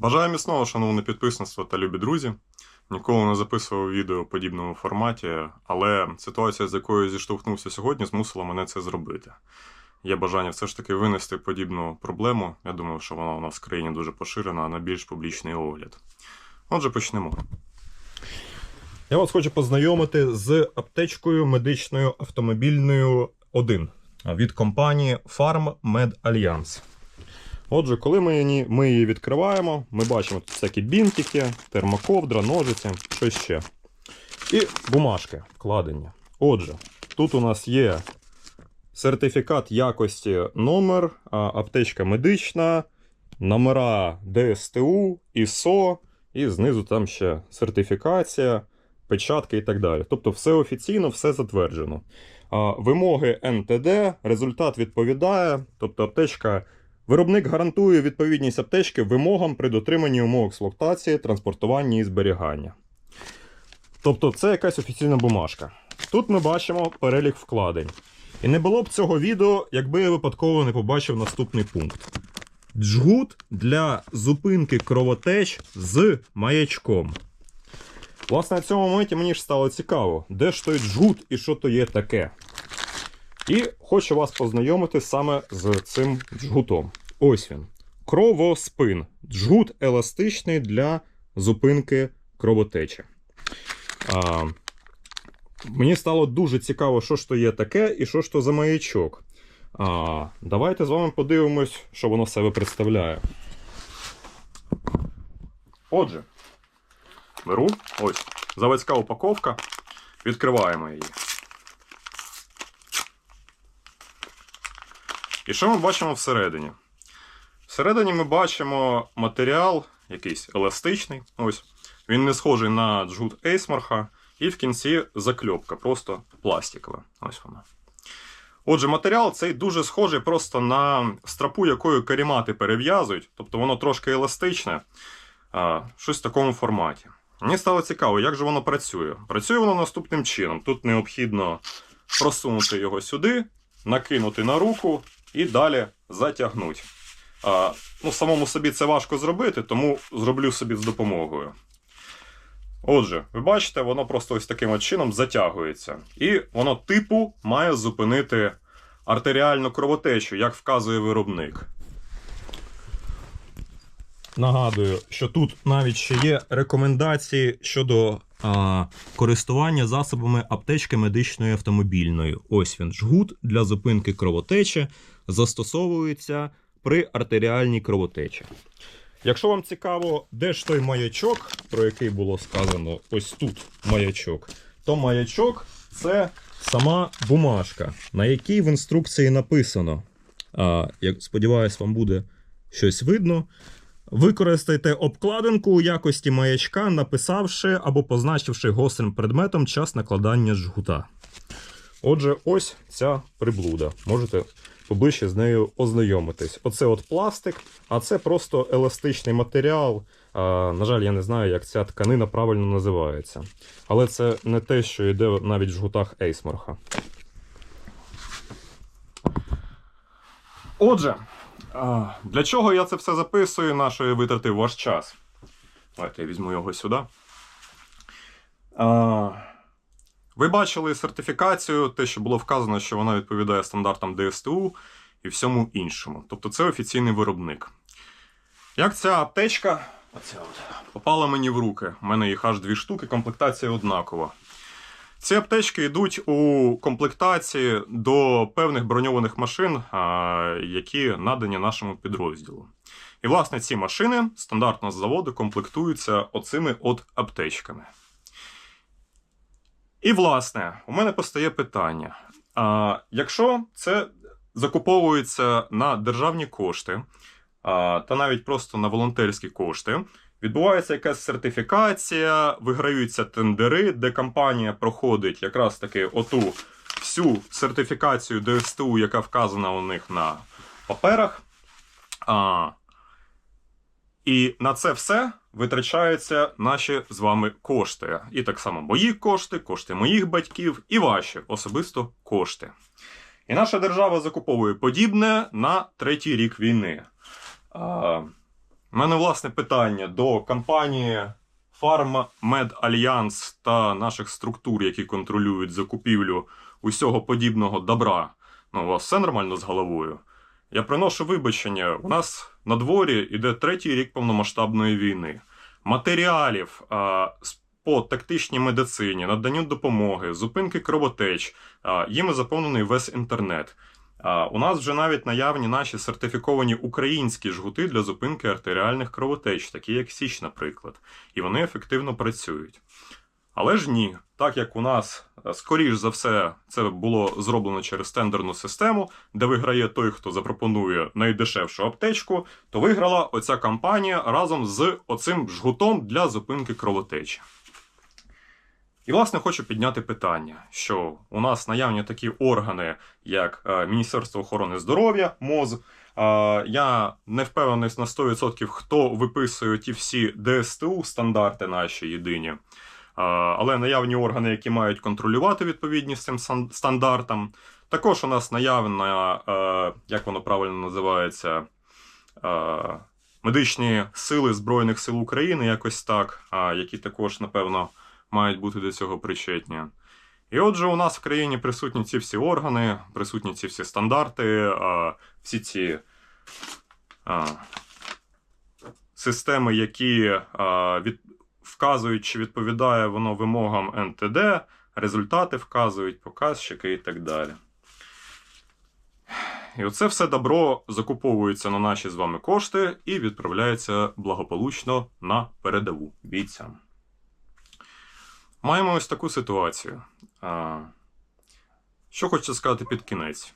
Бажаю міцного, шановне підписництво та любі друзі. Ніколи не записував відео в подібному форматі, але ситуація, з якою зіштовхнувся сьогодні, змусила мене це зробити. Є бажання все ж таки винести подібну проблему. Я думаю, що вона у нас в країні дуже поширена на більш публічний огляд. Отже, почнемо. Я вас хочу познайомити з аптечкою медичною автомобільною 1 від компанії Farm Med Alliance. Отже, коли ми ми її відкриваємо, ми бачимо тут всякі бінтики, термоковдра, ножиці, що ще. І бумажки вкладені. Отже, тут у нас є сертифікат якості номер, аптечка медична, номера ДСТУ, ІСО, і знизу там ще сертифікація, печатки і так далі. Тобто все офіційно, все затверджено. Вимоги НТД, результат відповідає, тобто аптечка. Виробник гарантує відповідність аптечки вимогам при дотриманні умов експлуатації, транспортування і зберігання. Тобто це якась офіційна бумажка. Тут ми бачимо перелік вкладень. І не було б цього відео, якби я випадково не побачив наступний пункт. Джгут для зупинки кровотеч з маячком. Власне, на цьому моменті мені ж стало цікаво, де ж той джгут і що то є таке. І хочу вас познайомити саме з цим джгутом. Ось він. Кровоспин. Джгут еластичний для зупинки кровотечі. А, мені стало дуже цікаво, що ж то є таке і що ж то за маячок. А, давайте з вами подивимось, що воно себе представляє. Отже, беру ось заводська упаковка, відкриваємо її. І що ми бачимо всередині? Всередині ми бачимо матеріал якийсь еластичний. Ось. Він не схожий на джгут Ейсмарха. І в кінці закльопка, просто пластикова. Ось вона. Отже, матеріал цей дуже схожий просто на страпу, якою карімати перев'язують. Тобто воно трошки еластичне, а, щось в такому форматі. Мені стало цікаво, як же воно працює. Працює воно наступним чином. Тут необхідно просунути його сюди, накинути на руку і далі затягнути. А, ну, самому собі це важко зробити, тому зроблю собі з допомогою. Отже, ви бачите, воно просто ось таким от чином затягується. І воно типу має зупинити артеріальну кровотечу, як вказує виробник. Нагадую, що тут навіть ще є рекомендації щодо а, користування засобами аптечки медичної автомобільної. Ось він жгут для зупинки кровотечі застосовується при артеріальній кровотечі. Якщо вам цікаво, де ж той маячок, про який було сказано, ось тут маячок, то маячок це сама бумажка, на якій в інструкції написано. А, як сподіваюсь, вам буде щось видно. Використайте обкладинку у якості маячка, написавши або позначивши гострим предметом час накладання жгута. Отже, ось ця приблуда. Можете поближче з нею ознайомитись. Оце от пластик, а це просто еластичний матеріал. А, на жаль, я не знаю, як ця тканина правильно називається. Але це не те, що йде навіть в жгутах Ейсмарха. Отже, для чого я це все записую, на що я витратив ваш час? Давайте я візьму його сюди. Ви бачили сертифікацію, те, що було вказано, що вона відповідає стандартам ДСТУ і всьому іншому. Тобто це офіційний виробник. Як ця аптечка оця от, попала мені в руки? У мене їх аж дві штуки, комплектація однакова. Ці аптечки йдуть у комплектації до певних броньованих машин, які надані нашому підрозділу. І, власне, ці машини стандартно з заводу комплектуються оцими от аптечками. І, власне, у мене постає питання: а, якщо це закуповується на державні кошти, а, та навіть просто на волонтерські кошти, відбувається якась сертифікація, виграються тендери, де компанія проходить якраз таки оту всю сертифікацію ДСТУ, яка вказана у них на паперах. А, і на це все витрачаються наші з вами кошти. І так само мої кошти, кошти моїх батьків і ваші особисто кошти. І наша держава закуповує подібне на третій рік війни. А, мене власне питання до компанії Alliance та наших структур, які контролюють закупівлю усього подібного добра. Ну, у вас все нормально з головою? Я приношу вибачення. У нас на дворі іде третій рік повномасштабної війни. Матеріалів по тактичній медицині, наданню допомоги, зупинки кровотеч, їми заповнений весь інтернет. У нас вже навіть наявні наші сертифіковані українські жгути для зупинки артеріальних кровотеч, такі як Січ, наприклад, і вони ефективно працюють. Але ж ні, так як у нас, е, скоріш за все, це було зроблено через тендерну систему, де виграє той, хто запропонує найдешевшу аптечку, то виграла оця компанія разом з оцим жгутом для зупинки кровотечі. І, власне, хочу підняти питання, що у нас наявні такі органи, як е, Міністерство охорони здоров'я, МОЗ. Е, я не впевнений на 100%, хто виписує ті всі ДСТУ, стандарти наші єдині. Але наявні органи, які мають контролювати відповідність цим стандартам. Також у нас наявна, е, як воно правильно називається, е, медичні сили Збройних сил України, якось так, які також, напевно, мають бути до цього причетні. І отже, у нас в країні присутні ці всі органи, присутні ці всі стандарти, всі ці системи, які від, вказують, чи відповідає воно вимогам НТД, результати вказують, показчики і так далі. І оце все добро закуповується на наші з вами кошти і відправляється благополучно на передову бійцям. Маємо ось таку ситуацію. Що хочеться сказати під кінець?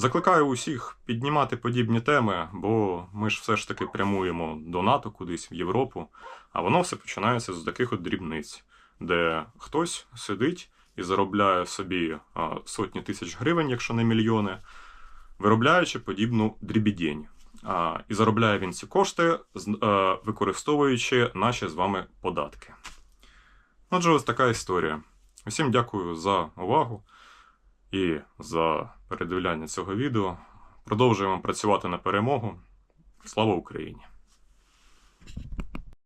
Закликаю усіх піднімати подібні теми, бо ми ж все ж таки прямуємо до НАТО кудись в Європу, а воно все починається з таких от дрібниць, де хтось сидить і заробляє собі сотні тисяч гривень, якщо не мільйони, виробляючи подібну дрібідень. І заробляє він ці кошти, е, використовуючи наші з вами податки. Отже, ось така історія. Усім дякую за увагу і за передивляння цього відео. Продовжуємо працювати на перемогу. Слава Україні!